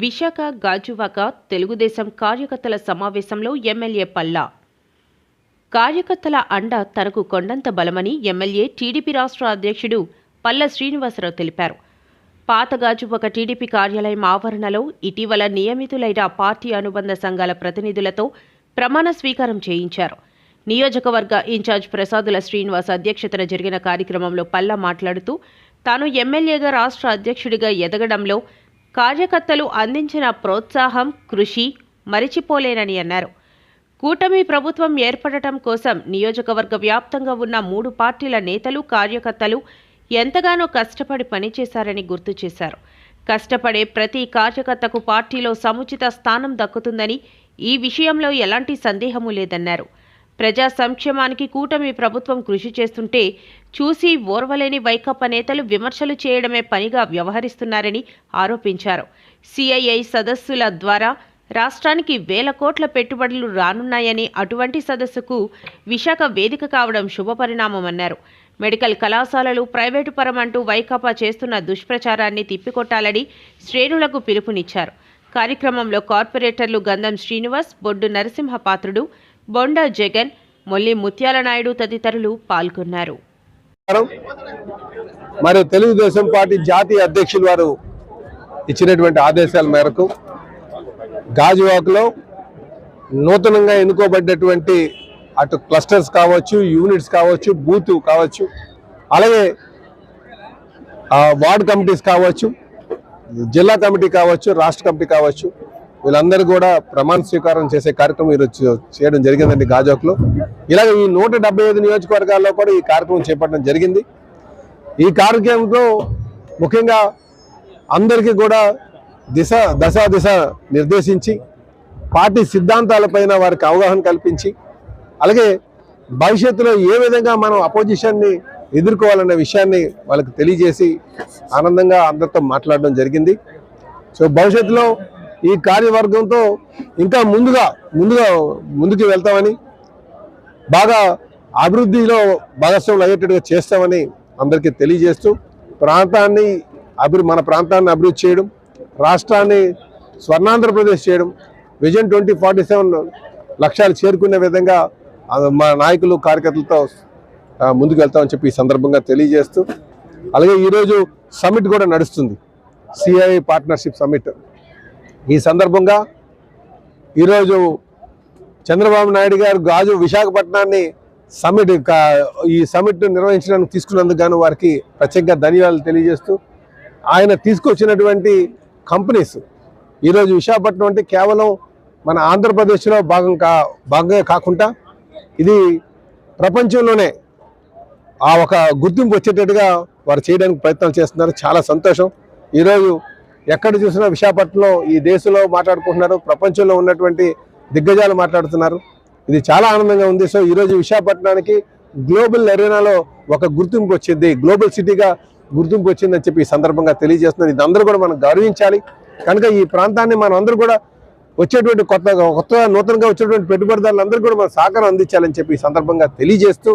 విశాఖ గాజువాక తెలుగుదేశం కార్యకర్తల సమావేశంలో ఎమ్మెల్యే పల్లా. కార్యకర్తల అండ తనకు కొండంత బలమని ఎమ్మెల్యే టీడీపీ రాష్ట్ర అధ్యక్షుడు పల్ల శ్రీనివాసరావు తెలిపారు. పాత గాజువాక టీడీపీ కార్యాలయం ఆవరణలో ఇటీవల నియమితులైన పార్టీ అనుబంధ సంఘాల ప్రతినిధులతో ప్రమాణ స్వీకారం చేయించారు. నియోజకవర్గ ఇన్ఛార్జ్ ప్రసాదుల శ్రీనివాస్ అధ్యక్షతన జరిగిన కార్యక్రమంలో పల్లా మాట్లాడుతూ తాను ఎమ్మెల్యేగా రాష్ట్ర అధ్యక్షుడిగా ఎదగడంలో కార్యకర్తలు అందించిన ప్రోత్సాహం కృషి మరిచిపోలేనని అన్నారు. కూటమి ప్రభుత్వం ఏర్పడటం కోసం నియోజకవర్గ వ్యాప్తంగా ఉన్న మూడు పార్టీల నేతలు కార్యకర్తలు ఎంతగానో కష్టపడి పనిచేశారని గుర్తు చేశారు. కష్టపడే ప్రతి కార్యకర్తకు పార్టీలో సముచిత స్థానం దక్కుతుందని ఈ విషయంలో ఎలాంటి సందేహము లేదన్నారు. ప్రజా సంక్షేమానికి కూటమి ప్రభుత్వం కృషి చేస్తుంటే చూసి ఓర్వలేని వైకప్ప నేతలు విమర్శలు చేయడమే పనిగా వ్యవహరిస్తున్నారని ఆరోపించారు. సిఐఐ సదస్సుల ద్వారా రాష్ట్రానికి వేల కోట్ల పెట్టుబడులు రానున్నాయని అటువంటి సదస్సుకు విశాఖ వేదిక కావడం శుభపరిణామమన్నారు. మెడికల్ కళాశాలలు ప్రైవేటు పరమంటూ వైకాపా చేస్తున్న దుష్ప్రచారాన్ని తిప్పికొట్టాలని శ్రేణులకు పిలుపునిచ్చారు. కార్యక్రమంలో కార్పొరేటర్లు గంధం శ్రీనివాస్ బొడ్డు నరసింహపాత్రుడు బొండ జగన్ మొల్లి ముత్యాల నాయుడు తదితరులు పాల్గొన్నారు. మరియు తెలుగుదేశం పార్టీ జాతీయ అధ్యక్షులు వారు ఇచ్చినటువంటి ఆదేశాల మేరకు గాజువాక్లో నూతనంగా ఎన్నుకోబడ్డటువంటి అటు క్లస్టర్స్ కావచ్చు యూనిట్స్ కావచ్చు బూత్ కావచ్చు అలాగే వార్డ్ కమిటీస్ కావచ్చు జిల్లా కమిటీ కావచ్చు రాష్ట్ర కమిటీ కావచ్చు వీళ్ళందరూ కూడా ప్రమాణ స్వీకారం చేసే కార్యక్రమం ఈరోజు చేయడం జరిగిందండి గాజోక్లో. ఇలాగ ఈ నూట ఐదు నియోజకవర్గాల్లో కూడా ఈ కార్యక్రమం చేపట్టడం జరిగింది. ఈ కార్యక్రమంలో ముఖ్యంగా అందరికీ కూడా దిశ దశ దిశ నిర్దేశించి పార్టీ సిద్ధాంతాలపైన వారికి అవగాహన కల్పించి అలాగే భవిష్యత్తులో ఏ విధంగా మనం అపోజిషన్ని ఎదుర్కోవాలనే విషయాన్ని వాళ్ళకి తెలియజేసి ఆనందంగా అందరితో మాట్లాడడం జరిగింది. సో భవిష్యత్తులో ఈ కార్యవర్గంతో ఇంకా ముందుగా ముందుగా ముందుకు వెళ్తామని బాగా అభివృద్ధిలో భాగస్వాములు అయ్యేటట్టుగా చేస్తామని అందరికీ తెలియజేస్తూ ప్రాంతాన్ని అభివృద్ధి మన ప్రాంతాన్ని అభివృద్ధి చేయడం రాష్ట్రాన్ని స్వర్ణాంధ్రప్రదేశ్ చేయడం విజన్ ట్వంటీ ఫార్టీ సెవెన్ లక్ష్యాలు చేరుకునే విధంగా మా నాయకులు కార్యకర్తలతో ముందుకు వెళ్తామని చెప్పి ఈ సందర్భంగా తెలియజేస్తూ అలాగే ఈరోజు సమిట్ కూడా నడుస్తుంది సిఐ పార్ట్నర్షిప్ సమిట్ ఈ సందర్భంగా ఈరోజు చంద్రబాబు నాయుడు గారు గాజు విశాఖపట్నాన్ని సమిట్ ఈ సమిట్ నిర్వహించడానికి తీసుకున్నందుకు గాను వారికి ప్రత్యేకంగా ధన్యవాదాలు తెలియజేస్తూ ఆయన తీసుకొచ్చినటువంటి కంపెనీస్ ఈరోజు విశాఖపట్నం అంటే కేవలం మన ఆంధ్రప్రదేశ్లో భాగం కా భాగంగా కాకుండా ఇది ప్రపంచంలోనే ఆ ఒక గుర్తింపు వచ్చేటట్టుగా వారు చేయడానికి ప్రయత్నాలు చేస్తున్నారు. చాలా సంతోషం. ఈరోజు ఎక్కడ చూసినా విశాఖపట్నంలో ఈ దేశంలో మాట్లాడుకుంటున్నారు ప్రపంచంలో ఉన్నటువంటి దిగ్గజాలు మాట్లాడుతున్నారు. ఇది చాలా ఆనందంగా ఉంది. సో ఈరోజు విశాఖపట్నానికి గ్లోబల్ అరేనాలో ఒక గుర్తింపు వచ్చింది. గ్లోబల్ సిటీగా గుర్తింపు వచ్చిందని చెప్పి ఈ సందర్భంగా తెలియజేస్తున్నారు. ఇది అందరూ కూడా మనం గౌరవించాలి. కనుక ఈ ప్రాంతాన్ని మనం అందరూ కూడా వచ్చేటువంటి కొత్త కొత్త నూతనంగా వచ్చేటువంటి పెట్టుబడిదారులందరూ కూడా మనం సహకారం అందించాలని చెప్పి ఈ సందర్భంగా తెలియజేస్తూ